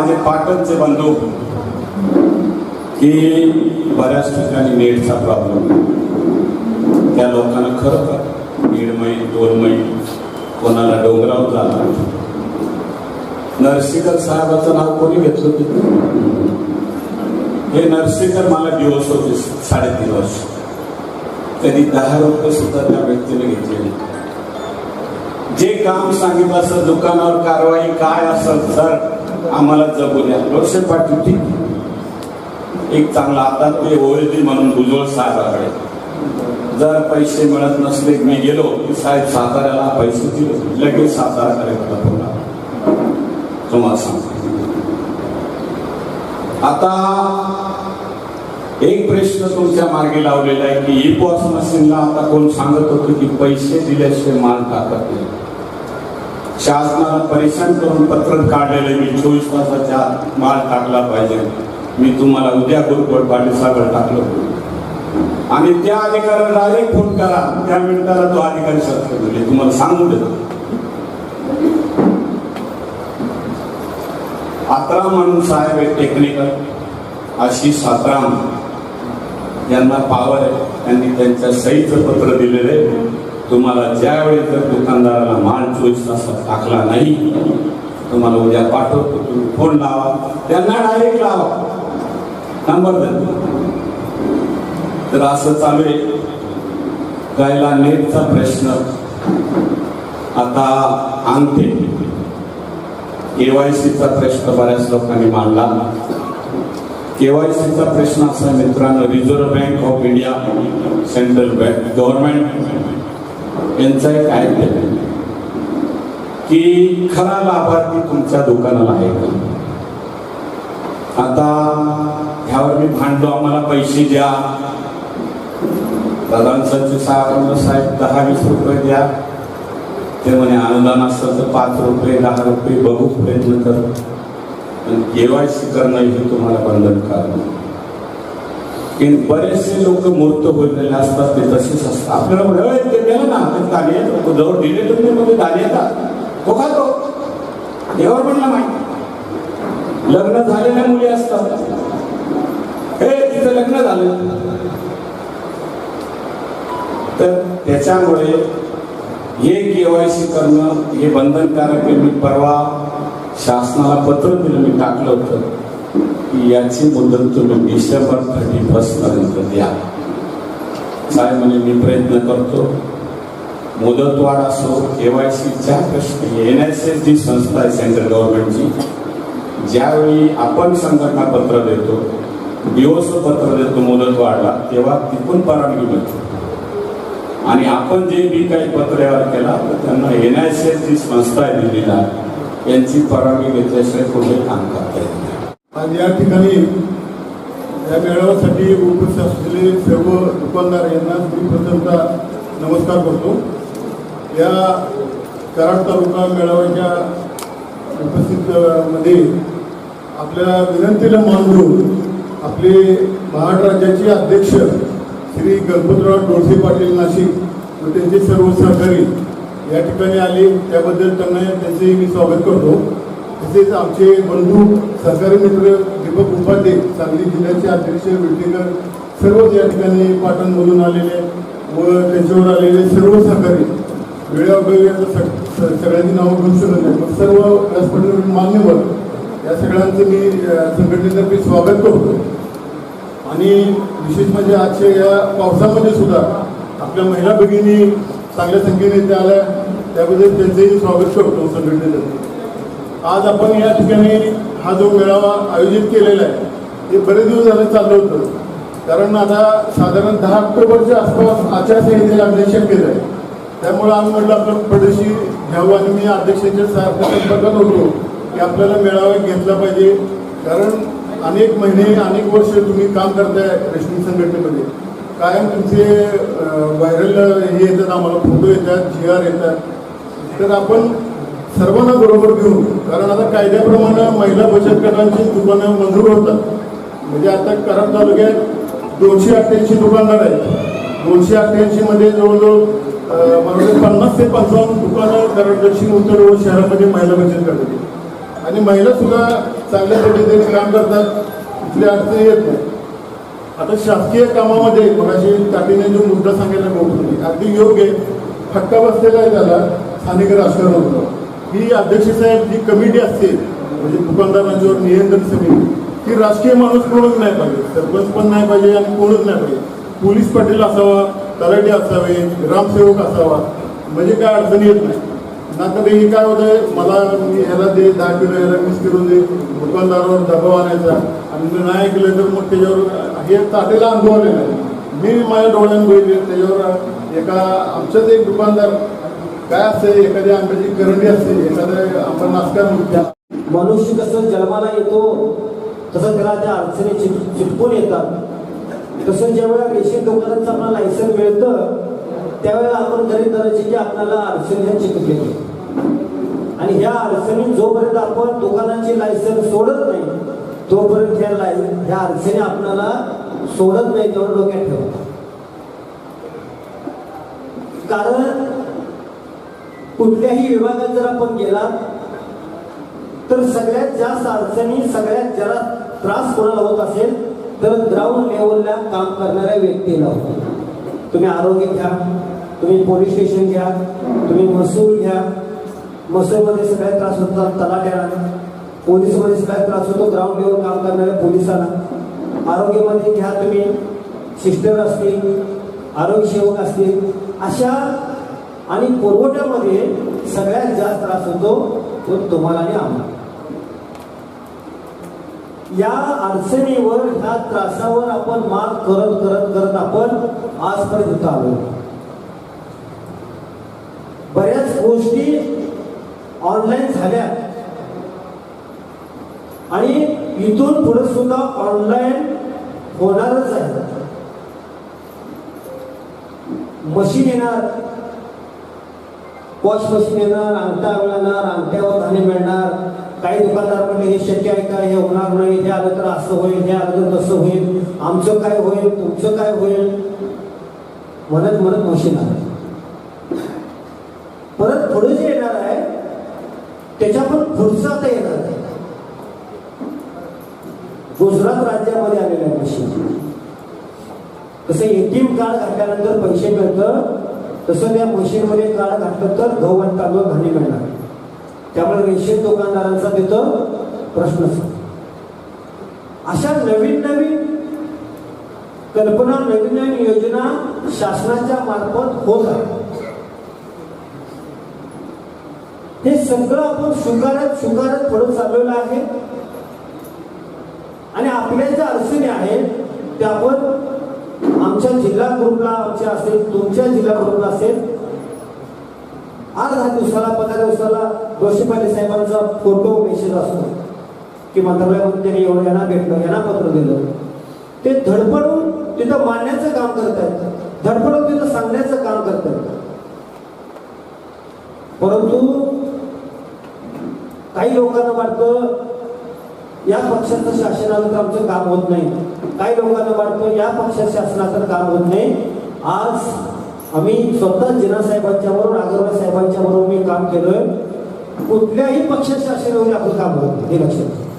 माझे पाटणचे बंधू की बऱ्याच ठिकाणी नेटचा प्रॉब्लेम त्या लोकांना खरं तर दीड मैल दोन मैल कोणाला डोंगरावर झाला? नरसिंहकर साहेबाचं नाव कोणी घेतलं तिथे हे नरसिंहकर मला दिवस होते साडेतीन वर्ष. कधी दहा रुपये सुद्धा त्या व्यक्तीने घेतले जे काम सांगितलं असं दुकानावर कारवाई काय असेल सर? आम्हाला जगू द्या. लोकशाही पाटील एक चांगला आता ते ओळखी म्हणून भुजवळ साहेबाकडे. जर पैसे मिळत नसले मी गेलो. की साहेब साताऱ्याला पैसे दिले. लगेच साताऱ्याकडे कार्यक्रम तुम्हाला सांगतो. आता एक प्रश्न तुमच्या मार्गे लावलेला आहे की ई पॉस मशीनला आता कोण सांगत होतं की पैसे दिल्याशिवाय माल टाकत नाही? शासनाला परेशान करून पत्र काढलेलं मी चोवीस तासाच्या आत माल टाकला पाहिजे. मी तुम्हाला उद्या गुरुकोट पाटील सागर टाकलो. आणि त्या अधिकाऱ्याला डायरेक्ट फोन करा. त्या मिनिटाला तो अधिकारी सत्य म्हणजे तुम्हाला सांगू देतो. अकरा म्हणून साहेब आहे टेक्निकल आशिष सातराम यांना पावर आहे. त्यांनी त्यांच्या सहीचं पत्र दिलेलं आहे. तुम्हाला ज्यावेळी जर दुकानदाराला माल चोवीस तासात टाकला नाही तुम्हाला उद्या पाठवतो. तुम्ही फोन लावा. त्यांना डायरेक्ट लावा. नंबर द्या. तर असं चालू आहे. गायला नेटचा प्रश्न. आता अंगठे केवायसीचा प्रश्न बऱ्याच लोकांनी मांडला. केवायसीचा प्रश्न असा मित्रांनो Reserve Bank of India central bank government यांचा एक ऍक्ट आहे. की खरा लाभार्थी तुमच्या दुकानाला आहे का? आता ह्यावर मी भांडलो आम्हाला पैसे द्या. दादांचं साहेब साहेब दहा वीस रुपये द्या. ते म्हणे अनुदान असतं तर पाच रुपये दहा रुपये बघू प्रयत्न कर केवायसी करणं हे तुम्हाला बंधनकारक की बरेचसे लोक मूर्त बोललेले असतात ते तसेच असतात. आपल्याला ते गेलं ना ते दाणे येतात जवळ दिले तुम्ही मध्ये दाणे येतात तो खातो. देवावर म्हणला माहिती लग्न झालेल्या मुली असतात. हे तिचं लग्न झालं. तर त्याच्यामुळे हे केवायसी करणं हे बंधनकारक मी परवा शासनाला पत्र दिलं मी टाकलं होतं. याची मुदत तुम्ही डिसेंबर थर्टी फर्स्ट पर्यंत द्या. साहेब म्हणे मी प्रयत्न करतो. मुदतवाढ असो के वाय सीच्या प्रश्न एन एस एस जी संस्था आहे सेंट्रल गव्हर्नमेंटची ज्यावेळी आपण संघटना पत्र देतो दिवस पत्र देतो मुदतवाढला तेव्हा तिथून परवानगी मिळते. आणि आपण जे बी काही पत्र व्यवहार केला तर त्यांना N I C S G संस्था आहे दिल्लीला यांची परवानगी घेतल्याशिवाय कुठे काम करता येईल आज या ठिकाणी या मेळाव्यासाठी उपस्थित असलेले सर्व दुकानदार यांना मी प्रथमतः नमस्कार करतो. या कराड तालुका मेळाव्याच्या उपस्थित मध्ये आपल्या विनंतीला मान देऊन आपले महाराष्ट्र राज्याचे अध्यक्ष श्री गणपतराव डोळसे पाटील नाशिक व त्यांचे सर्व सहकारी या ठिकाणी आले. त्याबद्दल त्यांना त्यांचे मी स्वागत करतो. तसेच आमचे बंधू सहकारी मित्र दीपक उपाध्ये सांगली जिल्ह्याचे अध्यक्ष विटेकर सर्वच या ठिकाणी पाटणमधून आलेले व त्यांच्यावर आलेले सर्व सहकारी वेळोवेळी आता सग- सगळ्यांची नावं घेऊ शकत नाही पण सर्व व्यासपीठ मान्यवर या सगळ्यांचं मी संघटनेतर्फे स्वागत करतो. आणि विशेष म्हणजे आजच्या या पावसामध्ये सुद्धा आपल्या महिला भगिनी चांगल्या संख्येने त्या आल्या. त्याबद्दल त्यांचंही स्वागत करतो संघटनेतर्फे. आज आपण या ठिकाणी हा जो मेळावा आयोजित केलेला आहे ते बरेच दिवस झाले चाललं होतं. कारण आता साधारण दहा ऑक्टोबरच्या आसपास आचारसंहितेला अध्यक्ष केलं आहे त्यामुळे आम्ही म्हटलं आपलं पडशी घ्यावं आणि मी अध्यक्षांच्या सारख्या संपर्कात होतो की आपल्याला मेळावा घेतला पाहिजे. कारण अनेक महिने अनेक वर्ष तुम्ही काम करताय रेशनिंग संघटनेमध्ये. कायम तुमचे व्हायरल हे येतात आम्हाला फोटो येतात जी आर येतात. तर आपण सर्वांना बरोबर घेऊन कारण आता कायद्याप्रमाणे महिला बचत गटांची दुकानं मंजूर होतात. म्हणजे आता कराड तालुक्यात दोनशे अठ्ठ्याऐंशी दुकानदार आहेत. दोनशे अठ्ठ्याऐंशी मध्ये जवळजवळ अं, पन्नास ते पंचावन्न दुकानं कराड दक्षिण उत्तर व शहरामध्ये महिला बचत गटाची आणि महिला सुद्धा चांगल्या पद्धतीने काम करतात. कुठली अडचणी येत नाही आता शासकीय कामामध्ये मगाशी काकीने जो मुद्दा सांगायला बघतो अगदी योग्य फटका बसलेला आहे त्याला स्थानिक राजकारणावर ही अध्यक्ष साहेब जी कमिटी असते म्हणजे दुकानदारांच्यावर नियंत्रण समिती ती राजकीय माणूस कोणच नाही पाहिजे. सरपंच पण नाही पाहिजे आणि कोणच नाही पाहिजे. पोलीस पाटील असावा तलाठी असावे ग्रामसेवक असावा म्हणजे काय अडचणी येत नाही. ना कधी हे काय होतंय मला मी ह्याला दे दहा किलो ह्याला वीस किलो दे दुकानदारावर दबाव आणायचा. आणि जर नाही केलं तर मग त्याच्यावर हे ताटेला अनुभव आलेला आहे. मी माझ्या डोळ्यांनी बघितले त्याच्यावर एका आमच्याच एक दुकानदार काय असते एखादी आंब्याची करंडी असते एखादं आपण नाचकार म्हणतो मनुष्य कसं जन्माला येतो तसं त्याला त्या अडचणी चिट चिटकून येतात. तसं ज्यावेळेला रेशन दुकानाचं आपल्याला लायसन मिळतं त्यावेळेला आपण खरेदीदाराची की आपल्याला अडचणी ह्या चिटक येते आणि ह्या अडचणी जोपर्यंत आपण दुकानाची लायसन सोडत नाही तोपर्यंत ह्या लाय ह्या अडचणी आपल्याला सोडत नाही तेवढं डोक्यात ठेवतात कारण कुठल्याही विभागात जर आपण गेला तर सगळ्यात जास्त अडचणी सगळ्यात जरा त्रास कोणाला होत असेल तर ग्राउंड लेवलला काम करणाऱ्या व्यक्तीला होतो. तुम्ही आरोग्य घ्या तुम्ही पोलीस स्टेशन घ्या तुम्ही महसूल घ्या. महसूलमध्ये सगळ्यात त्रास होतात तलाट्याला पोलीसमध्ये सगळ्यात त्रास होतो ग्राउंड लेवल काम करणाऱ्या पोलिसांना आरोग्यामध्ये घ्या तुम्ही. सिस्टर असतील आरोग्य सेवक असतील अशा आणि पुरवठ्यामध्ये सगळ्यात जास्त त्रास होतो तो तुम्हाला आणि आम्हाला. या अडचणीवर ह्या त्रासावर आपण मात करत करत करत आपण आजपर्यंत आलो. बऱ्याच गोष्टी ऑनलाईन झाल्या. आणि इथून पुढे सुद्धा ऑनलाईन होणारच आहे. मशीन येणार वॉश मशीन येणार अंगठा मिळणार अंगठ्यावर धान्य मिळणार. काही दुकानदार म्हणजे हे शक्य आहे का? हे होणार नाही. हे आलं तर असं होईल. हे आलं तर तसं होईल. आमचं काय होईल? तुमचं काय होईल? म्हणत म्हणत मशीन आलं. परत पुढे जे येणार आहे त्याच्या पण पुढचा ते येणार आहे गुजरात राज्यामध्ये आलेलं आहे मशीन कसं एटीएम कार्ड घातल्यानंतर पैसे मिळतं. तसं त्या मशीनमध्ये कार्ड घातलं तर गहू आणि तांदूळ धान्य मिळणार. त्यामुळे रेशन दुकानदारांचा तिथं प्रश्नच अशा नवीन नवीन कल्पना नवीन नवीन योजना शासनाच्या मार्फत होत आहे हे सगळं आपण स्वीकारत स्वीकारत पुढे चाललेलं आहे. आणि आपल्या ज्या अडचणी आहेत त्या आपण आमच्या जिल्हा ग्रुपला आमच्या असेल तुमच्या जिल्हा ग्रुपला असेल आज हा दिवसाला पंधरा दिवसाला जोशी पाटील साहेबांचा फोटो मेसेज असतो. की मंत्रालयामध्ये त्यांनी एवढं यांना भेटलं यांना पत्र दिलं. ते धडपडून तिथं मांडण्याचं काम करत आहेत धडपडून तिथं सांगण्याचं काम करत आहेत परंतु काही लोकांना वाटतं या पक्षाचं शासन तर आमचं काम होत नाही. काही लोकांना वाटतं या पक्षात शासनाचं काम होत नाही. आज आम्ही स्वतः जिना साहेबांच्या बरोबर आगरवाल साहेबांच्या बरोबर मी काम केलोय. कुठल्याही पक्षात शासनावर आपलं काम होत नाही हे लक्षात